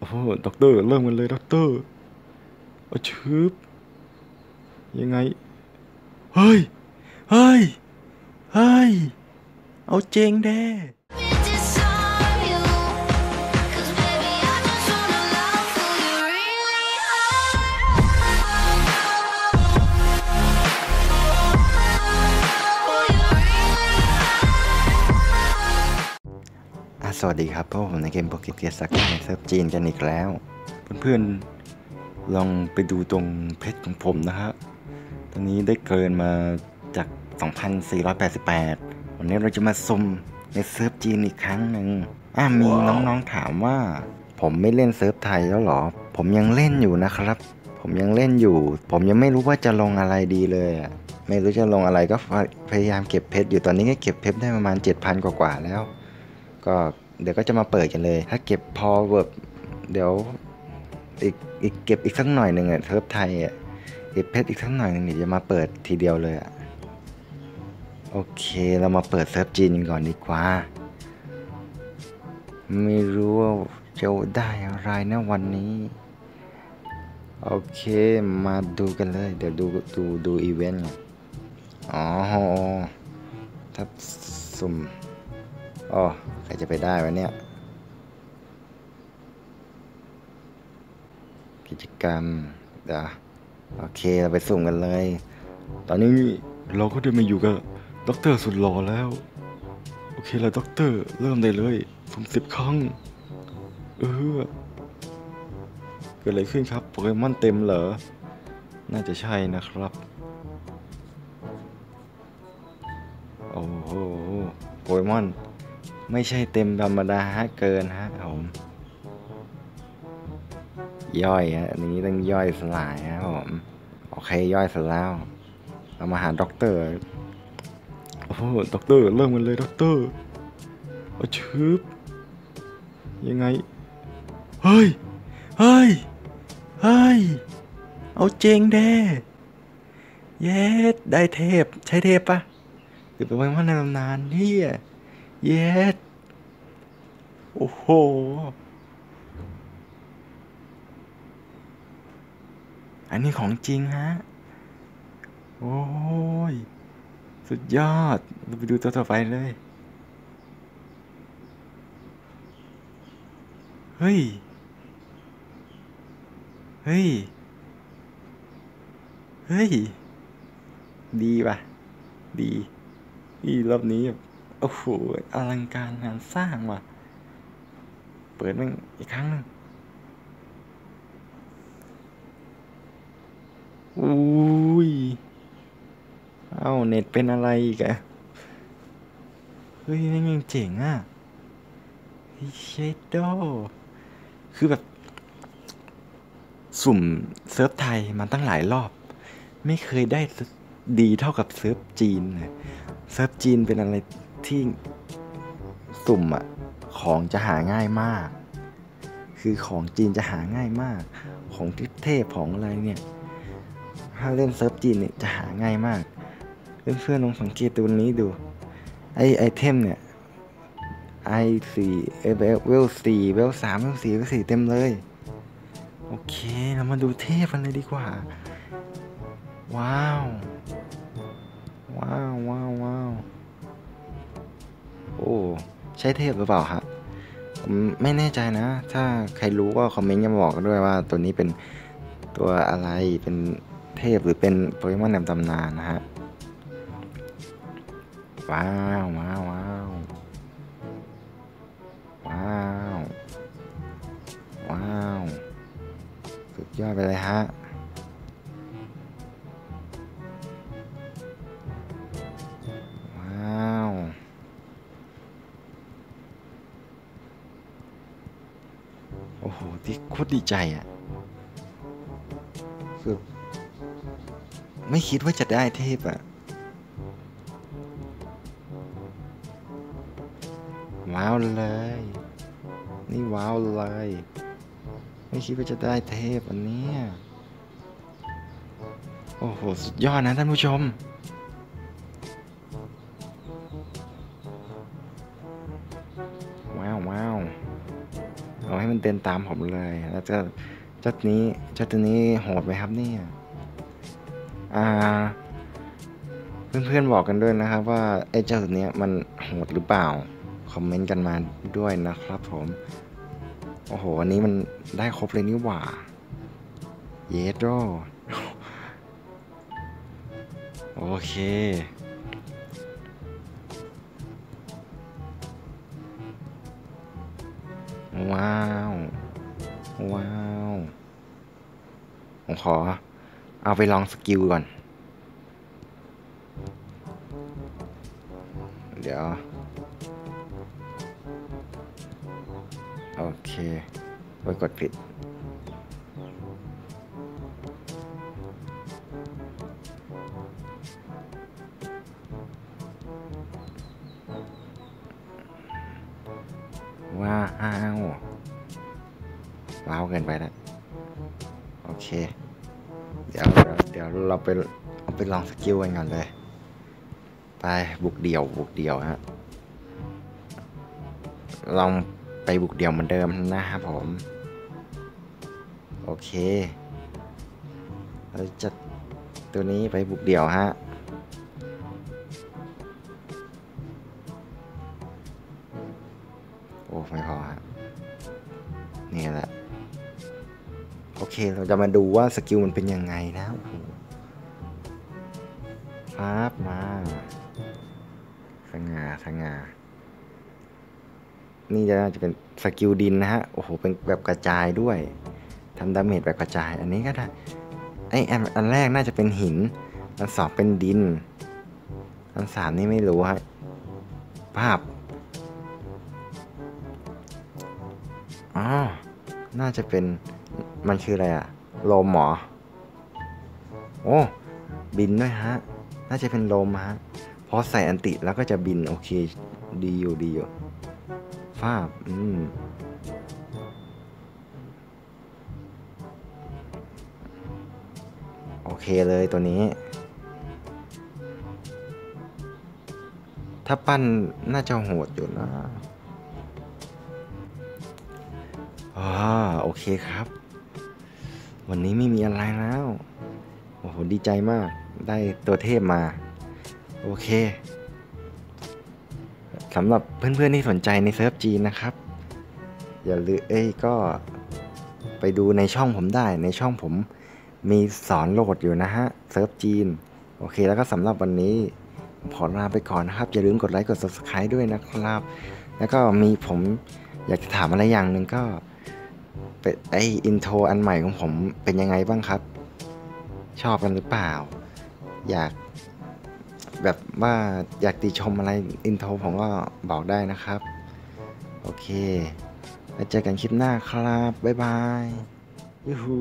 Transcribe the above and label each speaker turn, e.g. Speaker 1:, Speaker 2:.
Speaker 1: โอ้ด็อกเตอร์เริ่มกันเลยด็อกเตอร์เอาชืบยังไง เฮ้ย เฮ้ย เฮ้ย เอาเจงแด้
Speaker 2: สวัสดีครับพวกผมในเกมโปเกเกียสักในเซิร์ฟจีนกันอีกแล้ว เพื่อนๆลองไปดูตรงเพจของผมนะฮะตอนนี้ได้เกินมาจาก 2,488 วันนี้เราจะมาซุมในเซิร์ฟจีนอีกครั้งหนึ่งอะมีน้องๆถามว่า ผมไม่เล่นเซิร์ฟไทยแล้วหรอ ผมยังเล่นอยู่นะครับ ผมยังเล่นอยู่ ผมยังไม่รู้ว่าจะลงอะไรดีเลยไม่รู้จะลงอะไรก็พยายามเก็บเพชรอยู่ตอนนี้ก็เก็บเพชรได้ประมาณ 7,000 กว่าๆแล้ว ก็ เดี๋ยวก็จะมาเปิดกันเลย ถ้าเก็บพอเวิร์บเดี๋ยวอีกอีกเก็บอีกสักหน่อยหนึ่งอะเทิร์ฟไทยอะเก็บเพชรอีกสักหน่อยหนึ่งเดี๋ยวจะมาเปิดทีเดียวเลยอะโอเคเรามาเปิดเซิร์ฟจีนกันก่อนดีกว่า ไม่รู้ว่าจะได้อะไรนะวันนี้ โอเคมาดูกันเลย เดี๋ยวดูดูดูอีเวนต์ก่อนอ๋อถ้าสุ่ม อ๋อใครจะไปได้วะเนี่ย กิจกรรมเดี๋ยวโอเคเราไปสุ่มกันเลย
Speaker 1: ตอนนี้เราก็ได้มาอยู่กับด็อกเตอร์สุดหล่อแล้ว โอเคแล้วด็อกเตอร์เริ่มได้เลยสุ่มสิบครั้ง เออเกิดอะไรขึ้นครับโปเกมอนเต็มเหรอ น่าจะใช่นะครับ
Speaker 2: โอ้โหโปเกมอน ไม่ใช่เต็มธรรมดาฮะเกินฮะผมย่อยฮะอันนี้ต้องย่อยสลายฮะผมโอเคย่อยเสร็จแล้วเรามาหาด็อกเตอร์
Speaker 1: โอ้ด็อกเตอร์เริ่มกันเลยด็อกเตอร์เอาชืบยังไงเฮ้ยเฮ้ยเฮ้ยเอาเจงแด้เย็ดได้เทพใช้เทพปะหรือเป็นวันว่าในตำนานเนี่ย เย็ดโอ้โห อันนี้ของจริงฮะ โอ้ย สุดยอด เราไปดูตัวต่อไปเลย เฮ้ย เฮ้ย เฮ้ย ดีป่ะ ดีอีรอบนี้แบบ โอ้โหอลังการงานสร้างว่ะ เปิดมันอีกครั้งหนึ่งอุ้ย เอ้า เน็ตเป็นอะไรอีกอะเฮ้ยนี่ยังเจ๋งอะฮ้ยเชดโดคือแบบ สุ่มเซิร์ฟไทยมาตั้งหลายรอบ ไม่เคยได้ดีเท่ากับเซิร์ฟจีนเลยเซิร์ฟจีนเป็นอะไร ที่สุ่มอะของจะหาง่ายมาก คือของจีนจะหาง่ายมาก ของทิพเทพของอะไรเนี่ย ถ้าเล่นเซิร์ฟจีนเนี่ยจะหาง่ายมาก เพื่อนๆลองสังเกตตัวนี้ดู ไอไอเทมเนี่ยไอสี่เอเวลสี่เวลสามเวลสี่เวลสี่เต็มเลย โอเคเรามาดูเทพกันเลยดีกว่า ว้าว ว้าวว้าวว้าว ใช่เทพหรือเปล่าฮะผมไม่แน่ใจนะ ถ้าใครรู้ก็คอมเมนต์มาบอกกันด้วยว่าตัวนี้เป็นตัวอะไรเป็นเทพหรือเป็นโปเกมอนในตำนานนะฮะ ว้าวว้าวว้าวว้าว ว้าว สุดยอดไปเลยฮะ อ้โหที่โคตรดีใจอะคือไม่คิดว่าจะได้เทพอะ ว้าวเลย นี่ว้าวเลย ไม่คิดว่าจะได้เทพอันเนี้ยโอ้โห สุดยอดนะท่านผู้ชม เอาให้มันเดินตามผมเลย แล้วจ้าเจ้าตัวนี้เจ้าตัวนี้โหดไหมครับเนี่ย อ่า เพื่อนๆบอกกันด้วยนะครับ ว่าไอ้เจ้าตัวนี้มันโหดหรือเปล่า คอมเมนต์กันมาด้วยนะครับผม โอ้โหวันนี้มันได้ครบเลยนี่หว่า เยสโรโอเค ว้าว ว้าว ผมขอ เอาไปลองสกิลก่อน เดี๋ยว โอเคไปกดผิดว้าว ว้าวเกินไปแล้วโอเค เดี๋ยวเดี๋ยวเราไปเอาไปลองสกิลกันก่อนเลย ไปบุกเดี่ยวบุกเดี่ยวฮะลองไปบุกเดี่ยวเหมือนเดิมนะครับผม โอเคเราจะตัวนี้ไปบุกเดี่ยวฮะโอ้ไม่พอฮะนี่แหละ โอเค เราจะมาดูว่าสกิลมันเป็นยังไงนะโอ้โหปั๊บมาสง่าสง่านี่จะน่าจะเป็นสกิลดินนะฮะ โอ้โห เป็นแบบกระจายด้วยทำดาเมจแบบกระจาย อันนี้ก็ได้ไออันอันแรกน่าจะเป็นหิน อันสองเป็นดิน อันสามนี่ไม่รู้ฮะ ภาพอ๋อน่าจะเป็น มันคืออะไรอะลมเหรอโอ้ บินด้วยฮะ น่าจะเป็นลมฮะพอใส่อันติแล้วก็จะบิน โอเค ดีอยู่ดีอยู่ฟาบอืมโอเคเลยตัวนี้ ถ้าปั้นน่าจะโหดอยู่นะอ่าโอเคครับ วันนี้ไม่มีอะไรแล้ว โอ้โห ดีใจมาก ได้ตัวเทพมา โอเคสำหรับเพื่อนๆที่สนใจในเซิร์ฟจีนนะครับ อย่าลืมเอ้ยก็ไปดูในช่องผมได้ ในช่องผมมีสอนโหลดอยู่นะฮะ เซิร์ฟจีน โอเค แล้วก็สำหรับวันนี้ขอลาไปก่อนนะครับ อย่าลืมกดไลค์ กด subscribe ด้วยนะครับ แล้วก็มีผมอยากจะถามอะไรอย่างหนึ่งก็ เป็นไออินโทรอันใหม่ของผมเป็นยังไงบ้างครับ ชอบกันหรือเปล่า อยากแบบว่าอยากติชมอะไรอินโทรผมก็บอกได้นะครับ โอเคแล้วเจอกันคลิปหน้าครับ บ๊ายบายยูฮู